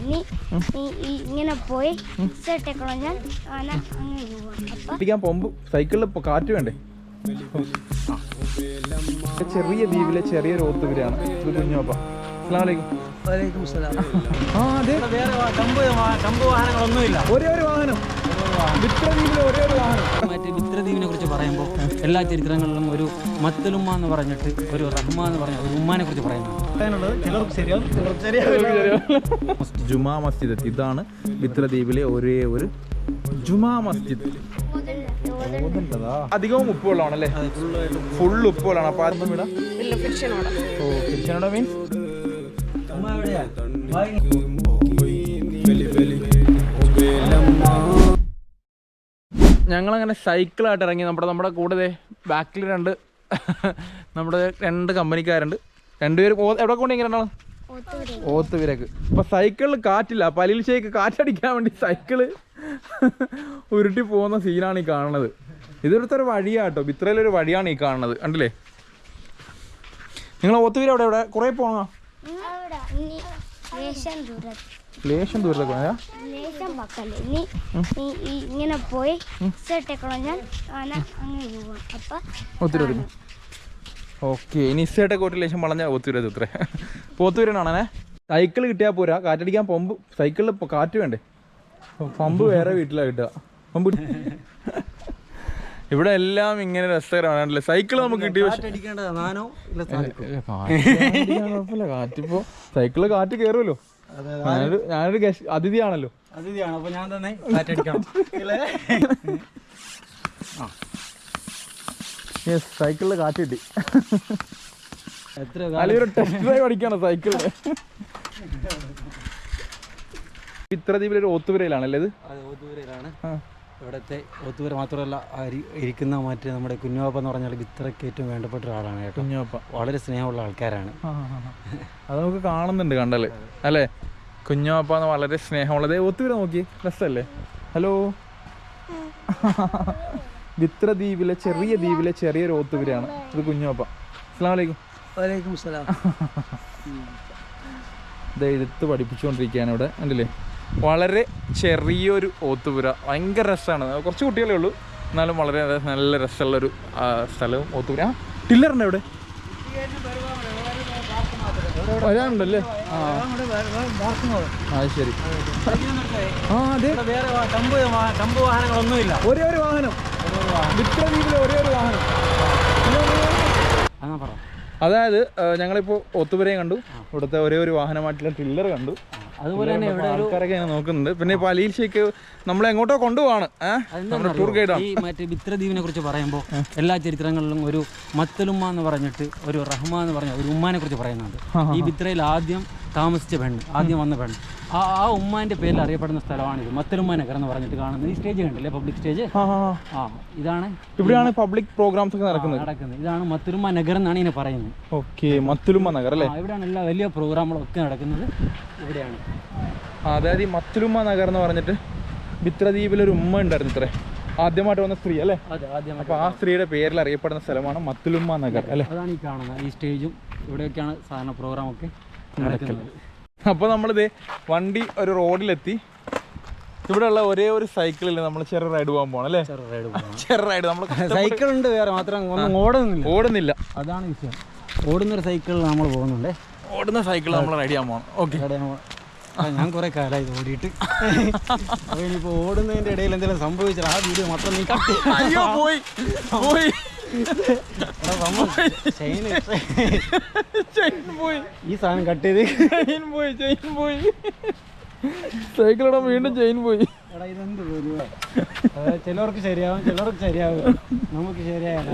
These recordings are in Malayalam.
ഇനി ഇങ്ങനെ പോയി ആന അങ്ങനെ പോവാം. അപ്പൊ അടിക്കാൻ പോകുമ്പോൾ സൈക്കിളിൽ ഇപ്പോൾ കാറ്റ് വേണ്ടേ? ചെറിയ ദ്വീപിലെ ചെറിയ ഓത്തുപുരയാണ് ഇത് കുഞ്ഞോപ്പ അസ്സലാമലൈക്കും ആ അതെ. വേറെ വാഹനങ്ങളൊന്നുമില്ല. ഒരേ ഒരു വാഹനം. മറ്റേ മിത്രദ്വീപിനെ കുറിച്ച് പറയുമ്പോൾ എല്ലാ ചരിത്രങ്ങളിലും ഒരു മത്തലുമ്മ എന്ന് പറഞ്ഞിട്ട് ഒരു റഹ്മ എന്ന് പറഞ്ഞ ഒരു ഉമ്മാനെ കുറിച്ച് ശരിയാവും ജുമാ മസ്ജിദ്. ഇതാണ് മിത്രദ്വീപിലെ ഒരേ ഒരു ജുമാ മസ്ജിദ്. അധികവും അല്ലേ ഫുൾ ഉപ്പുവെള്ളമാണ്. അപ്പൊ ആരും വിടാം ഓ ഫിക്ഷനോടെ മീൻസ് ബലി എവിടെയാ? ഞങ്ങളങ്ങനെ സൈക്കിളായിട്ട് ഇറങ്ങി നമ്മുടെ നമ്മുടെ കൂടെ ബാക്കിൽ രണ്ട് നമ്മുടെ രണ്ട് കമ്പനിക്കാരുണ്ട് രണ്ടുപേരും എവിടെ കൊണ്ട് ഒത്തൂരെ ഓത്തുവിരക്ക് അപ്പൊ സൈക്കിളിൽ കാറ്റില്ല പലിൽ കാറ്റടിക്കാൻ വേണ്ടി സൈക്കിൾ ഉരുട്ടി പോകുന്ന സീനാണ് ഈ കാണുന്നത് ഇതൊരുത്തൊരു വഴിയാട്ടോ ഇത്രയിലൊരു വഴിയാണ് ഈ കാണുന്നത് കണ്ടില്ലേ നിങ്ങൾ ഓത്തുവിര അവിടെ എവിടെ കുറെ പോണോ ലേശം ദൂരത്ത് ലേശം ദൂരത്തേക്ക് പോയാ ലേശം പക്കല്ലേ ഇനി ഈ- ഈ ഇങ്ങനെ പോയി അങ്ങനെ പോവാം. അപ്പൊ ഒത്തിരി ഓക്കെ ഇനി ഇസേട്ടൊക്കെ ഒരു ലേശം വളഞ്ഞ ഒത്തിരി ഇത്ര. പോത്തൂരനാണേ സൈക്കിൾ കിട്ടിയാൽ പോരാ. കാറ്റടിക്കാൻ പമ്പ് സൈക്കിളിൽ കാറ്റ് വേണ്ടേ? പമ്പ് വേറെ വീട്ടിലാണ് കിട്ടുക. പമ്പ് ഇവിടെ എല്ലാം ഇങ്ങനെ രസകരമാണല്ലേ? സൈക്കിൾ നമുക്ക് കിട്ടി കാറ്റിപ്പോ സൈക്കിൾ കാറ്റ് കയറുമല്ലോ ഞാനൊരു ഞാനൊരു ഗസ് അതിഥിയാണല്ലോ. അതിഥിയാണ്. അപ്പൊ ഞാൻ തന്നെ കാറ്റടിക്കണം ഇല്ലേ? യെസ് സൈക്കിളിൽ കാറ്റ് കിട്ടി. എത്ര ടെസ്റ്റ് ഡ്രൈവ് അടിക്കണം സൈക്കിളിൽ ഇത്രദ്വീപിലെ ഒരു ഓത്തുപുരയിലാണല്ലേ ഇത്. ഇവിടുത്തെ ഓത്തൂര മാത്രമല്ല ഇരിക്കുന്ന മറ്റേ നമ്മുടെ കുഞ്ഞോപ്പ എന്ന് പറഞ്ഞാൽ ഇത്രയ്ക്ക് ഏറ്റവും വേണ്ടപ്പെട്ട ഒരാളാണ് കേട്ടോ. കുഞ്ഞപ്പ വളരെ സ്നേഹമുള്ള ആൾക്കാരാണ്. അത് നമുക്ക് കാണുന്നുണ്ട് കണ്ടല്ലേ അല്ലേ? കുഞ്ഞോപ്പ എന്ന് വളരെ സ്നേഹമുള്ളത് ഒത്തുവരെ നോക്കി. രസല്ലേ? ഹലോ? വിത്ര ദ്വീപിലെ ചെറിയ ദ്വീപിലെ ചെറിയൊരു ഒത്തുപേരാണ് ഇത് കുഞ്ഞോപ്പ അസ്സാം വലൈക്കും വലൈക്കും സലാം ഇത് എഴുത്ത് പഠിപ്പിച്ചുകൊണ്ടിരിക്കുകയാണ് ഇവിടെ. അല്ലേ വളരെ ചെറിയൊരു ഓത്തുപുര. ഭയങ്കര രസമാണ് കുറച്ച് കുട്ടികളേ ഉള്ളൂ. എന്നാലും വളരെ നല്ല രസമുള്ളൊരു സ്ഥലവും ഓത്തുപുര. ആ ടില്ലറിന്റെ എവിടെ വരാനുണ്ടല്ലേ? ആ. അത്. ശരി ആ അതെ ഇവിടെ ഒരേ ഒരു വാഹനം. ഒരേ ഒരു വാഹനം. അതായത് ഞങ്ങളിപ്പോ ഞങ്ങളിപ്പോൾ ഒത്തുപുരയും കണ്ടു. ഇവിടുത്തെ ഒരേ ഒരു വാഹനമായിട്ടുള്ള ടില്ലർ കണ്ടു. അതുപോലെ തന്നെ ഇവിടെ ആൾക്കാരൊക്കെ നോക്കുന്നുണ്ട്. പിന്നെ ഇപ്പൊ അലീൽ ഷേക്ക് നമ്മളെ എങ്ങോട്ടോ കൊണ്ടുപോവാണ്. നമ്മുടെ ടൂർ ഗൈഡാണ് ഈ മറ്റേ മിത്രദ്വീപിനെ കുറിച്ച് പറയുമ്പോൾ എല്ലാ ചരിത്രങ്ങളിലും ഒരു മത്തലുമ്മ എന്ന് പറഞ്ഞിട്ട് ഒരു റഹ്മ എന്ന് പറഞ്ഞ ഒരു ഉമ്മാനെ കുറിച്ച് പറയുന്നുണ്ട്. ഈ ബിത്രയിൽ ആദ്യം താമസിച്ച പെണ്ണ് ആദ്യം വന്ന പെണ്ണ്. ആ ആ ഉമ്മാന്റെ പേരിൽ അറിയപ്പെടുന്ന സ്ഥലമാണിത് മത്തലുമ്മ നഗർ എന്ന് പറഞ്ഞിട്ട് കാണുന്നത്. ഈ സ്റ്റേജ് കണ്ടില്ലേ പബ്ലിക് സ്റ്റേജ് ആ ഇതാണ് ഇവിടെയാണ് പബ്ലിക് പ്രോഗ്രാംസ് ഒക്കെ നടക്കുന്നത്. നടക്കുന്നത്. ഇതാണ് മത്തലുമ്മ നഗർ എന്നാണ് ഇതിനെ പറയുന്നത്. ഓക്കെ മത്തലുമ്മ നഗർ അല്ലേ? ഇവിടെയാണ് എല്ലാ വലിയ പ്രോഗ്രാമുകളൊക്കെ നടക്കുന്നത്. ഇവിടെയാണ്. അതായത് ഈ മത്തലുമ്മ നഗർ എന്ന് പറഞ്ഞിട്ട് ബിത്രദ്വീപിലൊരു ഉമ്മ ഉണ്ടായിരുന്നു ഇത്രേ. ആദ്യമായിട്ട് വന്ന സ്ത്രീ അല്ലേ? അപ്പൊ ആ സ്ത്രീയുടെ പേരിൽ അറിയപ്പെടുന്ന സ്ഥലമാണ് മത്തുലുമ്മ നഗർ അല്ലേ? അതാണ് ഈ കാണുന്നത്. ഈ സ്റ്റേജും ഇവിടെയൊക്കെയാണ് സാധാരണ പ്രോഗ്രാമൊക്കെ നടക്കുന്നത്. അപ്പോൾ നമ്മളിത് വണ്ടി ഒരു റോഡിലെത്തി. ഇവിടെയുള്ള ഒരേ ഒരു സൈക്കിളിൽ നമ്മൾ ചെറു റൈഡ് പോകാൻ പോകണം അല്ലേ? ചെറു റൈഡ് നമ്മൾ സൈക്കിൾ ഉണ്ട് വേറെ മാത്രം ഓടുന്നില്ല. ഓടുന്നില്ല. അതാണ് വിഷയം. ഓടുന്ന ഒരു സൈക്കിളിൽ നമ്മൾ പോകുന്നുണ്ട്. ഓടുന്ന സൈക്കിൾ നമ്മൾ റൈഡ് ചെയ്യാൻ പോകണം ഓക്കെ. ഞാൻ കുറെ കാലമായി ഓടിയിട്ട്. അപ്പൊ ഇനിയിപ്പോ ഓടുന്നതിന്റെ ഇടയിൽ എന്തെങ്കിലും സംഭവിച്ചാൽ ആ വീഡിയോ മാത്രം നീ അയ്യോ പോയി. പോയി. ഈ സാധനം കട്ട് ചെയ്ത് ചെയിൻ പോയി ചെയിൻ പോയി. വീണ്ടും ചെയിൻ പോയി. ചിലവർക്ക് ശരിയാവും ചിലവർക്ക് ശരിയാവും നമുക്ക് ശരിയായല്ലോ.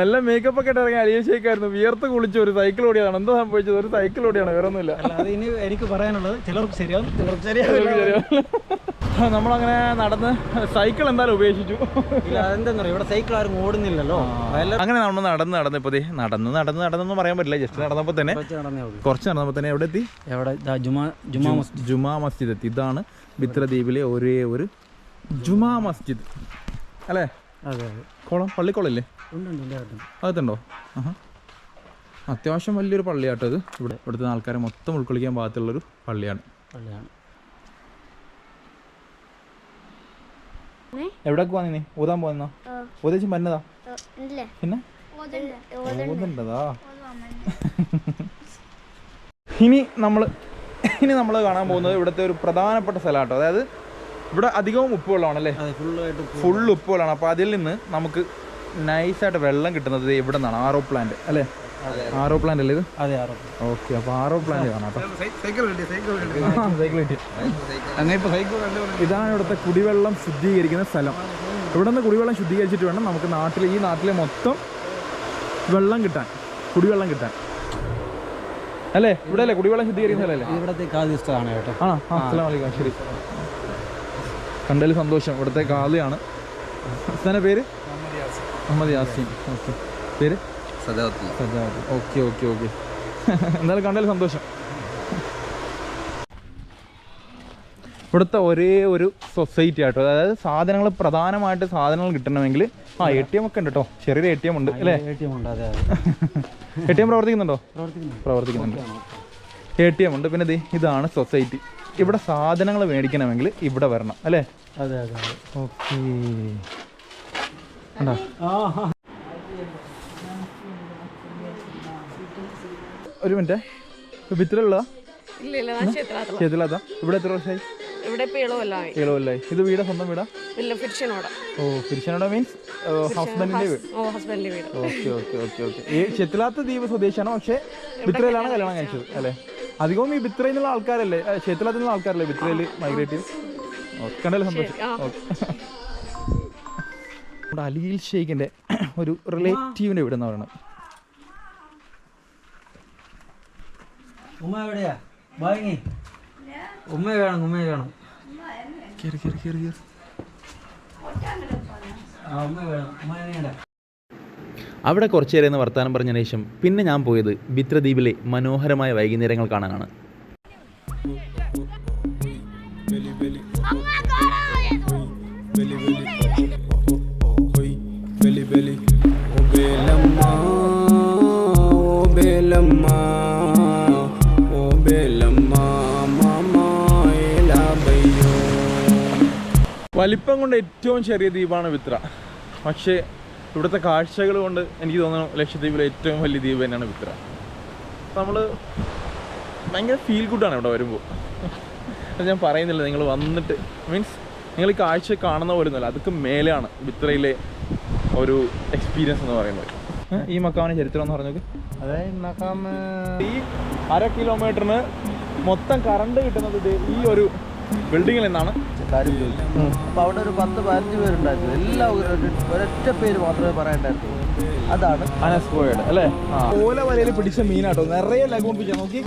നല്ല മേക്കപ്പ് ഒക്കെ ഇറങ്ങി അലിയ അലിയേശേക്കായിരുന്നു വിയർത്ത് കുളിച്ച് ഒരു സൈക്കിൾ ഓടിയതാണ് എന്താ സംഭവിച്ചത്? ഒരു സൈക്കിൾ ഓടിയാണ്. വേറെ ഒന്നുമില്ല. അല്ല അത് ഇനി എനിക്ക് പറയാനുള്ളത് ചിലർക്ക് ശരിയാവും ചിലർക്ക് ശരിയാവില്ല. നമ്മളങ്ങനെ നടന്ന് സൈക്കിൾ എന്തായാലും ഉപേക്ഷിച്ചു. അതെന്താ ഇവിടെ സൈക്കിൾ ആരും ഓടുന്നില്ലല്ലോ. അങ്ങനെ നമ്മൾ നടന്ന് നടന്ന് ഇപ്പൊ നടന്ന് നടന്ന് നടന്നൊന്നും പറയാൻ പറ്റില്ല. ജസ്റ്റ് നടന്നപ്പോ തന്നെ കുറച്ച് നടന്നപ്പോ തന്നെ എവിടെ എത്തി? എവിടെ? ജുമാ മസ്ജിദ്. എത്തി. ഇതാണ് മിത്രദ്വീപിലെ ഒരേ ഒരു ജുമാ മസ്ജിദ്. അല്ലേ? പള്ളിക്കോളല്ലേ കുളം ഉണ്ട് അകത്തുണ്ടോ? അത്യാവശ്യം വലിയൊരു പള്ളിയാട്ടോ ഇത്. ഇവിടെ ഇവിടുത്തെ ആൾക്കാരെ മൊത്തം ഉൾക്കൊള്ളിക്കാൻ പാകത്തുള്ളൊരു പള്ളിയാണ്. പള്ളിയാണ്. എവിടേക്ക് പോവാ നീ? ഊതാൻ പോവാ ആ, മരുന്നതാ? പിന്നെ? ഊതണ്ടതാ? ഇനി നമ്മൾ ഇനി നമ്മൾ കാണാൻ പോകുന്നത് ഇവിടുത്തെ ഒരു പ്രധാനപ്പെട്ട സ്ഥലമാട്ടോ. അതായത് ഇവിടെ അധികവും ഉപ്പ് വെള്ളമാണ് അല്ലേ ഫുൾ ഉപ്പ് വെള്ളമാണ് അപ്പോൾ അതിൽ നിന്ന് നമുക്ക് നൈസായിട്ട് വെള്ളം കിട്ടുന്നത് ഇവിടെ നിന്നാണ് ആറോ പ്ലാന്റ് അല്ലേ? ആറോ പ്ലാന്റ് അല്ലേ ഇത്? അതെ ആറോപ്പ് ഓക്കെ അപ്പോൾ ആറോ പ്ലാന്റ് കാണാം ഇതാണ് ഇവിടുത്തെ കുടിവെള്ളം ശുദ്ധീകരിക്കുന്ന സ്ഥലം. ഇവിടെ നിന്ന് കുടിവെള്ളം ശുദ്ധീകരിച്ചിട്ട് വേണം നമുക്ക് നാട്ടിൽ ഈ നാട്ടിലെ മൊത്തം വെള്ളം കിട്ടാൻ കുടിവെള്ളം കിട്ടാൻ. അല്ലേ? ഇവിടെ അല്ലേ കുടിവെള്ളം ശുദ്ധീകരിക്കുന്ന സ്ഥലമല്ലേ? ഇവിടത്തെ കാതിസ്ഥാണ് കേട്ടോ. ആ അസ്സലാമു അലൈക്കും ശരി. കണ്ടതിൽ സന്തോഷം. ഇവിടുത്തെ കാളിയാണ് ഉസ്താന്റെ പേര്? മുഹമ്മദ് യാസീൻ. ഓക്കെ. പേര്? Sajad okay okay okay. എന്തായാലും കണ്ടാൽ സന്തോഷം. ഇവിടുത്തെ ഒരേ ഒരു സൊസൈറ്റി ആട്ടോ. അതായത് സാധനങ്ങൾ പ്രധാനമായിട്ട് സാധനങ്ങൾ കിട്ടണമെങ്കിൽ ആ എ ടി എം ഒക്കെ ഉണ്ട് കേട്ടോ ചെറിയൊരു എ ടി എം ഉണ്ട് അല്ലേ? എ ടി എം പ്രവർത്തിക്കുന്നുണ്ടോ? പ്രവർത്തിക്കുന്നുണ്ട്. എ ടി എം ഉണ്ട്. പിന്നെ ദേ ഇതാണ് സൊസൈറ്റി ഇവിടെ സാധനങ്ങൾ മേടിക്കണമെങ്കിൽ ഇവിടെ വരണം അല്ലേ? അതെ അതെ അതെ. ഓക്കെ. ഒരു മിനിറ്റ്. ഭിത്തിലുള്ളതാ ചെയ്തില്ലാത്ത ഇവിടെ എത്ര വർഷമായി ഏഴോ കൊല്ലായി. ഇത് വീടാ സ്വന്തം വീടാ? ഓ ഫിരിശനോட മീൻസ് ഹസ്ബൻഡിന്റെ വീട്. Okay okay okay okay. ഈ ചെത്തിലാത്ത ദ്വീപ് സ്വദേശിയാണ് പക്ഷെ ബിത്രയിലാണ് കല്യാണം കഴിച്ചത് അല്ലേ? അധികവും ഈ ബിത്രയിൽ നിന്നുള്ള ആൾക്കാരല്ലേ? ചെത്തിലാത്ത നിന്നുള്ള ആൾക്കാരല്ലേ ബിത്രയിൽ മൈഗ്രേറ്റ് ചെയ്ത്? കണ്ടല്ലോ സന്തോഷം. നമ്മുടെ അലീൽ ഷെയ്ഖിന്റെ ഒരു റിലേറ്റീവിന്റെ വീട് എന്ന് പറയുന്നത്. ഉമ്മ എവിടെയാ? വാങ്ങി ഉമ്മ വേണം ഉമ്മ വേണം കയറി കയറി കയറി കയറി ആ ഉമ്മ വേണം ഉമ്മ അവിടെ കുറച്ചു നേരം വർത്തമാനം പറഞ്ഞ ശേഷം പിന്നെ ഞാൻ പോയത് ബിത്രദ്വീപിലെ മനോഹരമായ വൈകുന്നേരങ്ങൾ കാണാനാണ്. വലിപ്പം കൊണ്ട് ഏറ്റവും ചെറിയ ദ്വീപാണ് വിത്ര. പക്ഷേ ഇവിടുത്തെ കാഴ്ചകൾ കൊണ്ട് എനിക്ക് തോന്നുന്നു ലക്ഷദ്വീപിലെ ഏറ്റവും വലിയ ദ്വീപ് തന്നെയാണ് വിത്ര. നമ്മൾ ഭയങ്കര ഫീൽ ഗുഡാണ് ഇവിടെ വരുമ്പോൾ അത് ഞാൻ പറയുന്നില്ല നിങ്ങൾ വന്നിട്ട്. മീൻസ് നിങ്ങൾ ഈ കാഴ്ച കാണുന്ന പോലെ ഒന്നുമല്ല അതൊക്കെ മേലെയാണ് വിത്രയിലെ ഒരു എക്സ്പീരിയൻസ് എന്ന് പറയുന്നത്. ഈ മക്കാമിന് ചരിത്രം എന്ന് പറഞ്ഞത് അതായത് ഈ അര കിലോമീറ്ററിന് മൊത്തം കറണ്ട് കിട്ടുന്നത് ഈ ഒരു ബിൽഡിങ്ങിൽ നിന്നാണ്. കാര്യം ചോദിച്ചു അപ്പോൾ അവിടെ ഒരു പത്ത് പതിനഞ്ച് പേരുണ്ടായിരുന്നു. എല്ലാ ഒരു- ഒരു- ഒരൊറ്റ പേര് മാത്രമേ പറയണ്ടായിരുന്നു അതാണ്. അനസ്പോയുടെ അല്ലേ? ഓല വലയിൽ പിടിച്ച മീനാട്ടോ. നിറയെ പിടിച്ച നോക്കി.